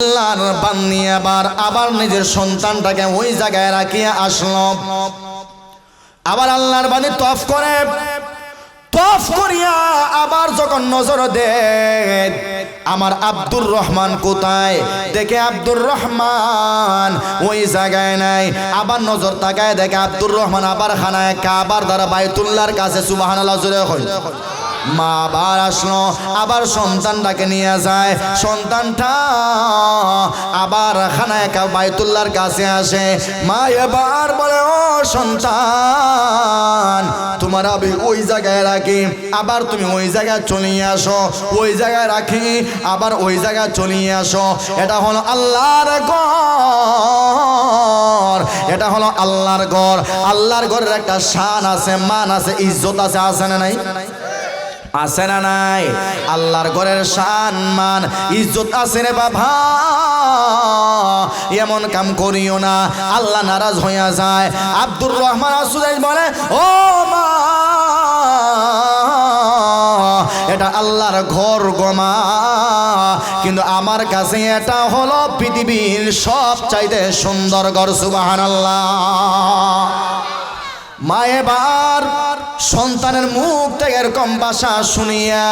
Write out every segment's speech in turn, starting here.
আল্লাহর বান্নি আবার আবার নিজের সন্তানটাকে ওই জায়গায় রাখিয়া আসলো। আবার আল্লাহর বাণী তফ করে, তফ করিয়া আবার যখন নজর আমার আব্দুর রহমান কোথায়? দেখে আব্দুর রহমান ওই জায়গায় নাই। আবার নজর তাকায় দেখে আব্দুর রহমান আবার খানায় কাবার দ্বারা বাইতুল্লাহর কাছে সুবাহান আল্লাহ মা আবার আসলো, আবার সন্তানটাকে নিয়ে যায়। সন্তানটা আবার খানায় বাইতুল্লাহর কাছে আসে। মা এবার বলে, ও সন্তান, তোমার আমি ওই জায়গায় রাখি। আবার তুমি ওই জায়গায় চলিয়ে আসো। ওই জায়গায় রাখি, আবার ওই জায়গায় চলিয়ে আসো। এটা হলো আল্লাহর ঘর। এটা হলো আল্লাহর ঘর। আল্লাহর ঘরের একটা শান আছে, মান আছে, ইজ্জত আছে আছে না নাই? আছে না নাই? আল্লাহর ঘরের শান মান ইজ্জত আছে রে বাবা। এমন কাম করিও না, আল্লাহ নারাজ হইয়া যায়। আব্দুর রহমান আসুদাই বলে, ও মা, এটা আল্লাহর ঘর গোমা কিন্তু আমার কাছে এটা হলো পৃথিবীর সব চাইতে সুন্দর ঘর সুবাহান আল্লাহ মা, এবার সন্তানের মুখ থেকে এরকম বাসা শুনিয়া,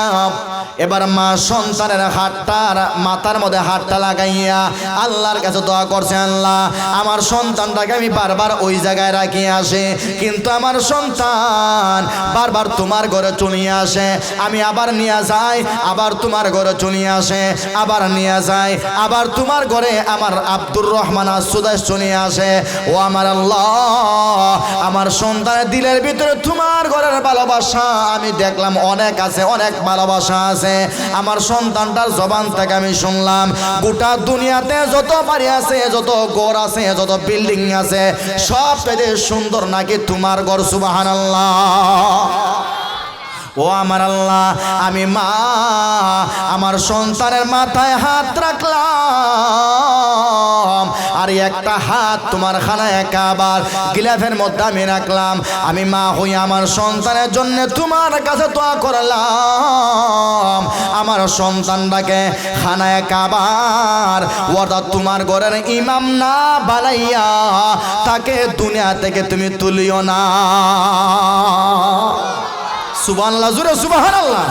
এবার মা সন্তানের হাতটার মাথার মধ্যে হাতটা লাগাইয়া আল্লাহর কাছে দোয়া করছে, আল্লাহ, আমার সন্তানটাকে আমি বারবার ওই জায়গায় রাখি আসে, কিন্তু আমার সন্তান বারবার তোমার ঘরে চলিয়ে আসে, আমি আবার নিয়ে যাই, আবার তোমার ঘরে চলিয়ে আসে, আবার নিয়ে যাই, আবার তোমার ঘরে আমার আব্দুর রহমান সুদাস চলিয়ে আসে, ও আমার আল্লাহ, আমার সন্তানের দিলের ভিতরে তোমার ঘরের ভালোবাসা, আমি দেখলাম অনেক আছে, অনেক ভালোবাসা আছে। আমার সন্তানটার জবান থেকে আমি শুনলাম, গোটা দুনিয়াতে যত বাড়ি আছে, যত ঘর আছে, যত বিল্ডিং আছে, সব সুন্দর নাকি তোমার ঘর সুবাহান ও আমার আল্লাহ, আমি মা, আমার সন্তানের মাথায় হাত রাখলাম। আর একটা হাত তোমার খানায় কাবার গিলাফের মধ্যে আমি রাখলাম। আমি মা হই আমার সন্তানের জন্য তোমার কাছে দোয়া করলাম। আমার সন্তানটাকে খানায় কাবার অর্থাৎ তোমার ঘরের ইমাম না বানাইয়া তাকে দুনিয়া থেকে তুমি তুলিও না। সুবহানাল্লাহ জুড়ে সুবহানাল্লাহ।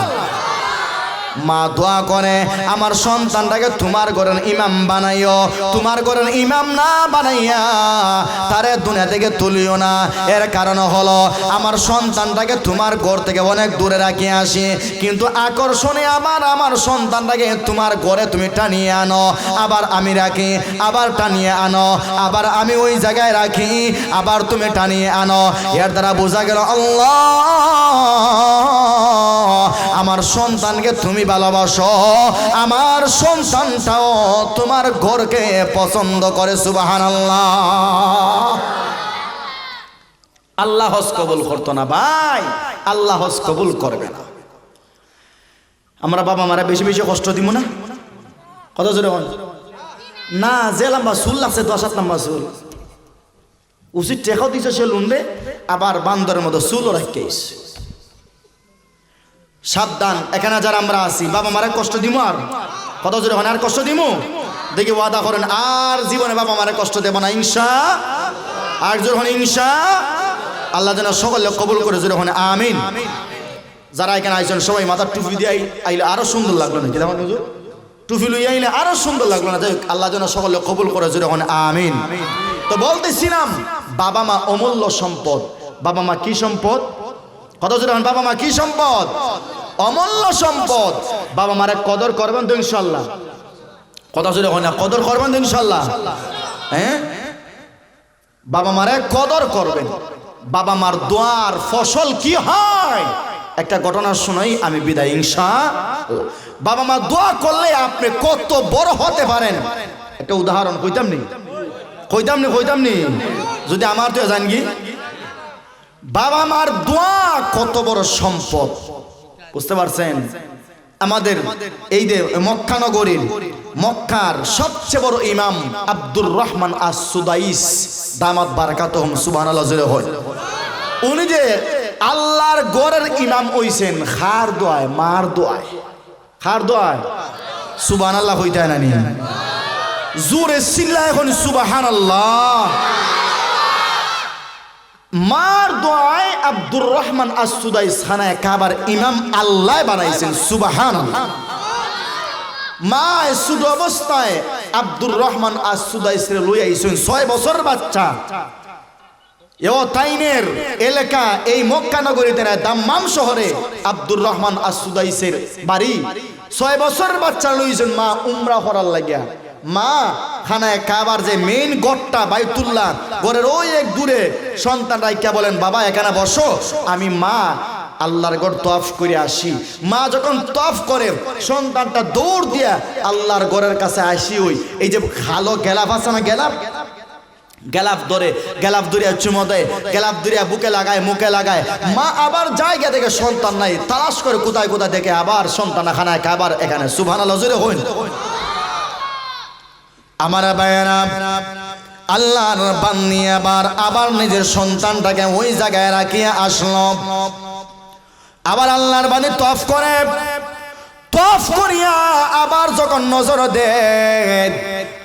মা দোয়া করে, আমার সন্তানটাকে তোমার ঘরের ইমাম বানাইও, তোমার ঘরের ইমাম না বানাইয়া তারে দুনিয়া থেকে তুলিও না। এর কারণ হলো, আমার সন্তানটাকে তোমার ঘর থেকে অনেক দূরে রাখিয়ে আসি, কিন্তু আকর্ষণে আমার আমার সন্তানটাকে তোমার ঘরে তুমি টানিয়ে আনো। আবার আমি রাখি, আবার টানিয়ে আনো, আবার আমি ওই জায়গায় রাখি, আবার তুমি টানিয়ে আনো। এর দ্বারা বোঝা গেল, আল্লাহ আমার সন্তানকে তুমি ভালোবাসো, আমার সন্তানটাও তোমার ঘরকে পছন্দ করে সুবাহান আল্লাহ হজ কবুল করতো না ভাই, আল্লাহ হজ কবুল করবে না। আমরা বাবা মারা বেশি বেশি কষ্ট দিব না? কত জোরে না, যে লম্বা চুল লাগছে দশ হাত লম্বা চুল। উচিত টেকাও দিছে সে লুনবে আবার বান্দরের মতো চুলও রাখিস সাবধান, এখানে যারা আমরা আছি, বাবা মারা কষ্ট দিমু আর? কত জোরে হন, আর কষ্ট দিমু? দেখি ওয়াদা করেন, আর জীবনে বাবা মারা কষ্ট দেব না ইনসা আর জোর হন ইনসা আল্লাহ যেন সকলে কবুল করে জোরে হন, আমিন। যারা এখানে আইছেন, সবাই মাথার টুপি দিয়ে আইলে আরও সুন্দর লাগল না দেখুন হুজুর, টুপি লইয়া আইলে আরও সুন্দর লাগল না? যাই আল্লাহ যেন সকলে কবুল করে জোরে হন, আমিন। তো বলতেছিলাম, বাবা মা অমূল্য সম্পদ। বাবা মা কি সম্পদ? কত জোরে বাবা মা, কি সম্পদ? অমূল্য সম্পদ। বাবা মারে কদর করবেন তো ইনশাল্লাহ। কত জোরে হন না, কদর করবেন তো ইনশাল্লাহ। হ্যাঁ? বাবা মারে কদর করবেন। বাবা মার দোয়ার ফসল কি হয়? একটা ঘটনা শোনাই আমি বিদায় আল্লাহ। বাবা মা, দোয়া করলে আপনি কত বড় হতে পারেন। একটা উদাহরণ, কইতাম নি? কইতাম নি কইতাম নি? যদি আমার তো জান কি বাবা মার দোয়া কত বড় সম্পদ। বুঝতে পারছেন? আমাদের এই যে মক্কা নগরীর, মক্কার সবচেয়ে বড় ইমাম আব্দুর রহমান আস সুদাইস দামাত সুবহানাল্লাহ, জোরে হয়। উনি যে আল্লাহর গড়ের ইমাম হইছেন, খার দোয়ায়, মার দোয়ায়। খার দোয়ায়? সুবহানাল্লাহ হইতে হয় না নি? জোরে চিল্লা এখন সুবাহান আল্লাহ মার দোয়ায় আব্দুর রহমান আসুদাই খানায় কাবার ইমাম আল্লাহ বানাইছেন সুবাহান মা সুদ অবস্থায় আব্দুর রহমান আসুদাই লই আইছেন, ছয় বছর বাচ্চা। এও তাইনের এলাকা, এই মক্কা নগরীতে না, দাম্মাম শহরে আব্দুর রহমান আসুদাইসের বাড়ি। ছয় বছর বাচ্চা লইছেন মা, উমরা করার লাগিয়া। মা খানায় কাবার যে মেইন গড়টা বাইতুল্লাহ, গড়ের ওই এক দূরে সন্তান রাইকা বলেন, বাবা, এখানে বসো, আমি মা, আল্লাহর গড় তফ করে আসি। মা যখন তফ করে, সন্তানটা দৌড় দিয়া আল্লাহর গড়ের কাছে আসি ওই, এই যে খালো গেলাপ আছে না গেলাপ? গেলাপ ধরে, গেলাপ ধরিয়া চুমো দেয়, গেলাপ ধরিয়া বুকে লাগায়, মুখে লাগায়। মা আবার জায়গা থেকে সন্তান নাই, তালাশ করে কোথায় কোথায় দেখে আবার সন্তান খানায় আবার এখানে। সুভানা লজরে হইন। আমার বায়না আল্লাহর বান্নি আবার আবার নিজের সন্তানটাকে ওই জায়গায় রাখিয়া আসলো। আবার আল্লাহর বাণী তফ করে, তফ করিয়া আবার যখন নজর দে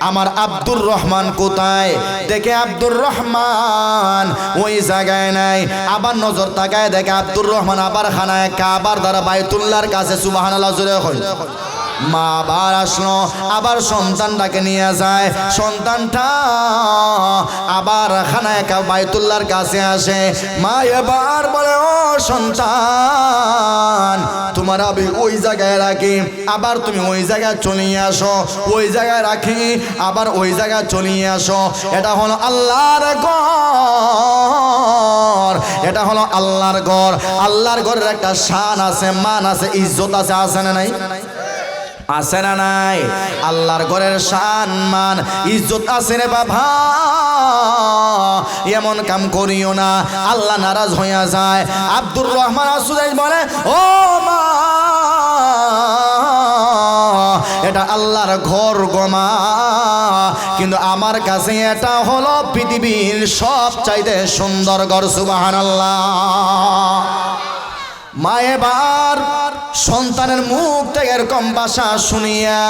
আমার আব্দুর রহমান কোথায়? দেখে আব্দুর রহমান ওই জায়গায় নাই। আবার নজর তাকায় দেখে আব্দুর রহমান আবার খানায় কাবার দ্বারা বাইতুল্লাহর কাছে সুবাহান আল্লাহ জুড়ে হয় মা আবার আসলো, আবার সন্তানটাকে নিয়ে যায়। সন্তানটা আবার খানায় কা বাইতুল্লাহর কাছে আসে। মা এবার বলে, ও সন্তান, তোমার আমি ওই জায়গায় রাখি। আবার তুমি ওই জায়গায় চলিয়ে আসো। ওই জায়গায় রাখি, আবার ওই জায়গায় চলিয়ে আসো। এটা হলো আল্লাহর ঘর। এটা হলো আল্লাহর ঘর। আল্লাহর ঘরের একটা শান আছে, মান আছে, ইজ্জত আছে আছে না নাই? আছে না নাই? আল্লাহর ঘরের সম্মান, ইজ্জত আছে রে বাবা। এমন কাম করিও না, আল্লাহ নারাজ হইয়া যায়। আব্দুর রহমান আসুদাই বলে, ও মা, এটা আল্লাহর ঘর গমা কিন্তু আমার কাছে এটা হলো পৃথিবীর সব চাইতে সুন্দর ঘর সুবাহান আল্লাহ মা এবার সন্তানের মুখ থেকে এরকম বাসা শুনিয়া,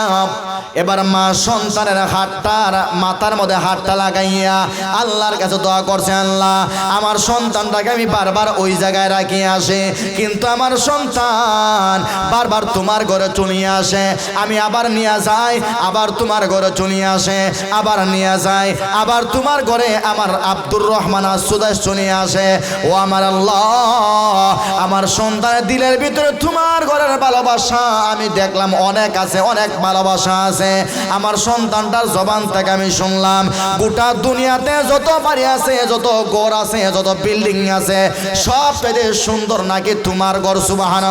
এবার মা সন্তানের হাতটার মাথার মধ্যে হাতটা লাগাইয়া আল্লাহর কাছে দোয়া করছে, আল্লাহ, আমার সন্তানটাকে আমি বারবার ওই জায়গায় রাখিয়ে আসে, কিন্তু আমার সন্তান বারবার তোমার ঘরে চলিয়ে আসে, আমি আবার নিয়ে যাই, আবার তোমার ঘরে চলিয়ে আসে, আবার নিয়ে যাই, আবার তোমার ঘরে আমার আব্দুর রহমান সুদাস চলিয়ে আসে, ও আমার আল্লাহ, আমার সন্তানের দিলের ভিতরে তোমার ঘরের ভালোবাসা, আমি দেখলাম অনেক আছে, অনেক ভালোবাসা আছে। আমার সন্তানটার জবান থেকে আমি শুনলাম, গোটা দুনিয়াতে যত বাড়ি আছে, যত ঘর আছে, যত বিল্ডিং আছে, সব পেতে সুন্দর নাকি তোমার ঘর সুবাহান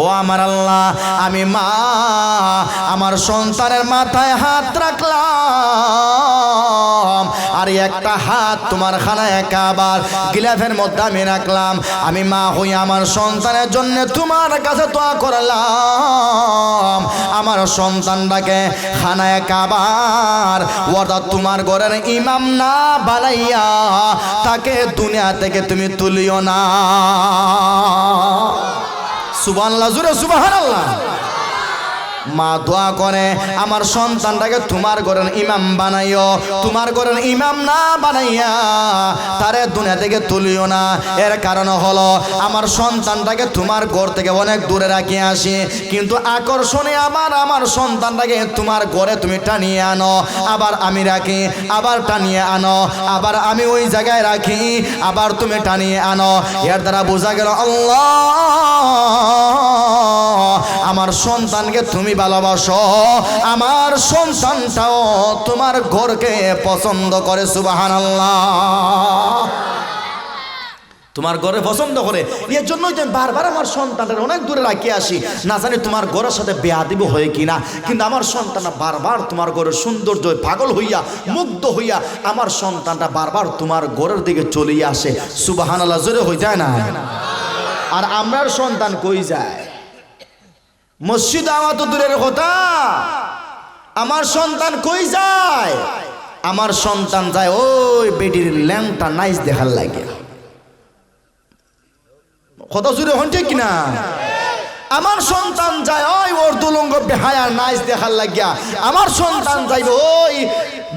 ও আমার আল্লাহ, আমি মা, আমার সন্তানের মাথায় হাত রাখলাম। আর একটা হাত তোমার খানায় কাবার গিলাফের মধ্যে আমি রাখলাম। আমি মা হই আমার সন্তানের জন্য তোমার কাছে তোয়া করলাম। আমার সন্তানটাকে খানায় কাবার অর্থাৎ তোমার ঘরের ইমাম না বানাইয়া তাকে দুনিয়া থেকে তুমি তুলিও না। সুবহানাল্লাহ জুড়ে সুবহানাল্লাহ। মা দোয়া করে, আমার সন্তানটাকে তোমার ঘরের ইমাম বানাইও। তোমার ঘরের ইমাম না বানাইয়া তারে দুনিয়া থেকে তুলিও না। এর কারণ হলো, আমার সন্তানটাকে তোমার ঘর থেকে অনেক দূরে রাখি আসি। কিন্তু আকর্ষণে আমার আমার সন্তানটাকে তোমার ঘরে তুমি টানিয়ে আনো। আবার আমি রাখি, আবার টানিয়ে আনো। আবার আমি ওই জায়গায় রাখি, আবার তুমি টানিয়ে আনো। এর দ্বারা বোঝা গেল, আল্লাহ আমার সন্তানকে তুমি ভালোবাসো। আমার সন্তানটাও তোমার ঘরকে পছন্দ করে সুবাহান তোমার ঘরে পছন্দ করে। এর জন্যই আমি বারবার আমার সন্তানটা অনেক দূরে রাখি আসি। না জানি তোমার ঘরের সাথে বেয়াদিব হয়ে কিনা, কিন্তু আমার সন্তানটা বারবার তোমার ঘরের সৌন্দর্য পাগল হইয়া, মুগ্ধ হইয়া আমার সন্তানটা বারবার তোমার ঘরের দিকে চলিয়ে আসে। সুবাহান আল্লাহ জোরে হয়ে যায় না? আর আমরার সন্তান কই যায়? মসজিদ আমার তো দূরের কথা। আমার সন্তান কই যায়? আমার সন্তান যায় ওই বেটির ল্যাংটা নাইস দেখার লাগে। কথা জুড়ে হন ঠিক কিনা? আমার সন্তান যায় ওই অর্ধলঙ্গ বেহায়া নাইস দেখার লাগিয়া। আমার সন্তান যাইব ওই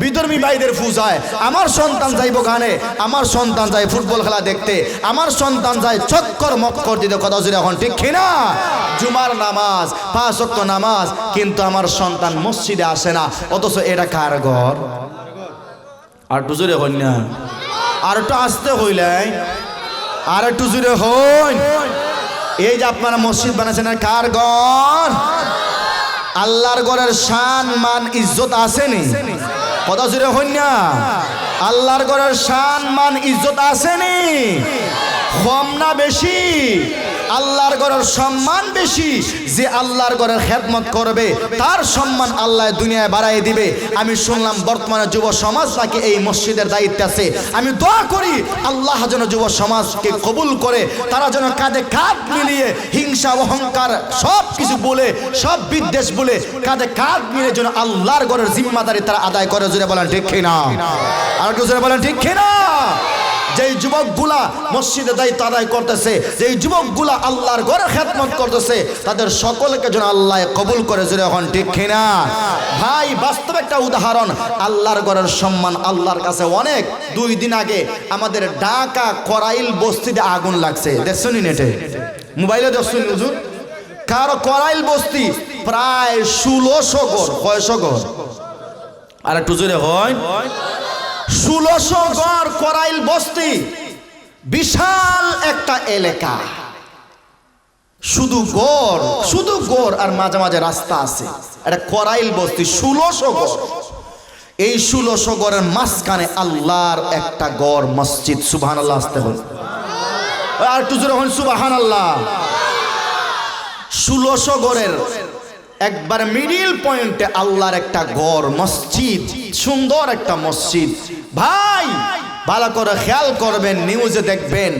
বিধর্মী ভাইদের পূজায় আমার সন্তান যাইব গানে আমার সন্তান যায় ফুটবল খেলা দেখতে, আমার সন্তান যায় চক্কর মক্কর দিতে কথা জুড়ে এখন, ঠিক কিনা? জুমার নামাজ, পাঁচ নামাজ, কিন্তু আমার সন্তান মসজিদে আসে না, অথচ এটা কার ঘর? আর একটু জোরে হইন না। আর একটু আসতে হইলে আর একটু জোরে হইন এই যে আপনারা মসজিদ বানাচ্ছেন আর কার ঘর? আল্লাহর ঘরের শান, মান, ইজ্জত আসেনি? কথা জুড়ে হইন আল্লাহর ঘরের শান মান ইজ্জত আসেনি কম না বেশি? আল্লাহর ঘরের সম্মান বেশি, যে আল্লাহর ঘরের খেদমত করবে, তার সম্মান আল্লাহ দুনিয়ায় বাড়াই দিবে। আমি শুনলাম বর্তমানে যুব সমাজ নাকি এই মসজিদের দায়িত্ব আছে। আমি দোয়া করি আল্লাহ যেন যুব সমাজকে কবুল করে, তারা যেন কাঁধে কাঁধ মিলিয়ে হিংসা, অহংকার সব কিছু বলে, সব বিদ্বেষ বলে কাঁধে কাঁধ মিলে যেন আল্লাহর ঘরের জিম্মাদারি তারা আদায় করে। জুড়ে বলেন ঠিক কিনা? আর একটু জোরে বলেন ঠিক কিনা? যেই যুবকগুলা মসজিদে দায়িত্ব আদায় করতেছে, যেই যুবকগুলা আল্লাহর ঘরে খেদমত করতেছে, তাদের সকলকে যেন আল্লাহ কবুল করে জুড়ে এখন ঠিক কিনা? ভাই, বাস্তব একটা উদাহরণ, আল্লাহর ঘরের সম্মান আল্লাহর কাছে অনেক। দুই দিন আগে আমাদের ঢাকা করাইল বস্তিতে আগুন লাগছে। দেখছনি নেটে? মোবাইলে দেখছনি হুজুর? কারও করাইল বস্তি প্রায় ষোলোশো গড় কয়শো গড় আর একটু জোরে হয় ষোলোশো গড় করাইল বস্তি, বিশাল একটা এলাকা। শুধু গড় শুধু গড় আর মাঝে মাঝে রাস্তা আছে। এটা করাইল বস্তি, ষোলোশো গড়। এই ষোলোশো গড়ের মাঝখানে আল্লাহর একটা গড় মসজিদ সুবাহান আল্লাহ আসতে হল আর একটু জোরে হন সুবাহান আল্লাহ ষোলোশো গড়ের একবার মিডিল পয়েন্টে আল্লাহর একটা ঘর, মসজিদ, সুন্দর একটা মসজিদ। ভাই, ভালো করে খেয়াল করবেন নিউজে দেখবেন।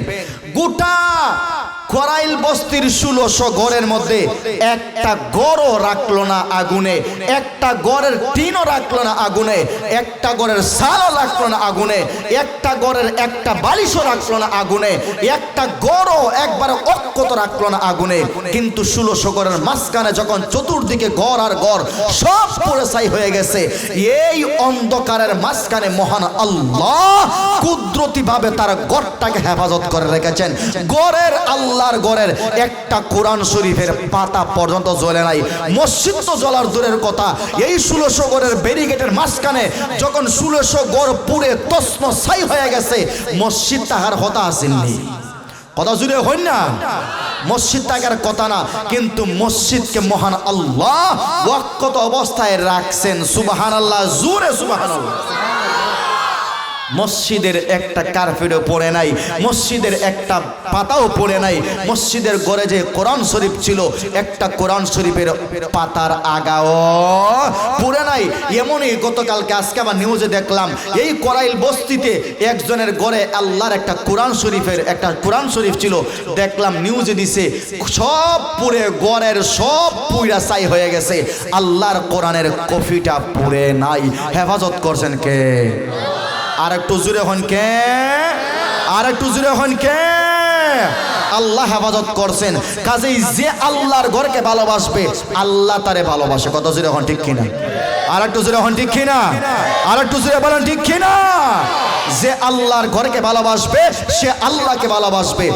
গোটা করাইল বস্তির ষোলোশো গড়ের মধ্যে একটা গড়ও রাখল না আগুনে, একটা গড়ের টিনও রাখল না আগুনে, একটা গড়ের সালও রাখল না আগুনে, একটা গড়ের একটা বালিশও রাখল না আগুনে, একটা গড়ও একবার অক্ষত রাখল না আগুনে। কিন্তু ষোলোশো গড়ের মাঝখানে যখন চতুর্দিকে গড় আর গড় সব পড়ে হয়ে গেছে, এই অন্ধকারের মাঝখানে মহান আল্লাহ কুদরতি ভাবে তার গড়টাকে হেফাজত করে রেখেছেন। গড়ের আল্লাহর গড়ের একটা কোরআন শরীফের পাতা পর্যন্ত জ্বলে নাই। মসজিদ তো জ্বলার দূরের কথা। এই ষোলোশো গড়ের ব্যারিগেটের মাঝখানে যখন ষোলোশো গড় পুড়ে তস্ম ছাই হয়ে গেছে, মসজিদ তাহার হতা আসেননি কথা জুড়ে হই না? মসজিদ টাকার কথা না, কিন্তু মসজিদকে মহান আল্লাহ ওয়াক্কত অবস্থায় রাখছেন। সুবাহান আল্লাহ জুড়ে সুবাহান আল্লাহ মসজিদের একটা কার্পেটও পড়ে নাই, মসজিদের একটা পাতাও পড়ে নাই, মসজিদের গড়ে যে কোরআন শরীফ ছিল, একটা কোরআন শরীফের পাতার আগাও পড়ে নাই। এমনই গতকালকে আজকে আমার নিউজে দেখলাম, এই করাইল বস্তিতে একজনের গড়ে আল্লাহর একটা কোরআন শরীফের একটা কোরআন শরীফ ছিল। দেখলাম নিউজে দিছে, সব পুরে গড়ের সব পুইরা চাই হয়ে গেছে। আল্লাহর কোরআনের কফিটা পুড়ে নাই। হেফাজত করছেন কে? আর একটু জুড়ে হন কে? আর একটু জুড়ে হন কে? আল্লাহ হেফাজত করছেন। কাজেই যে আল্লাহর ঘরকে ভালোবাসবে, আল্লাহ তারে ভালোবাসে। কত জুড়ে হন ঠিক কিনা? আর একটু জুড়ে হন ঠিক কিনা? আর একটু জুড়ে বলেন ঠিক কিনা? যে আল্লাহর ঘরকে ভালোবাসবে, সে আল্লাহকে ভালোবাসবে।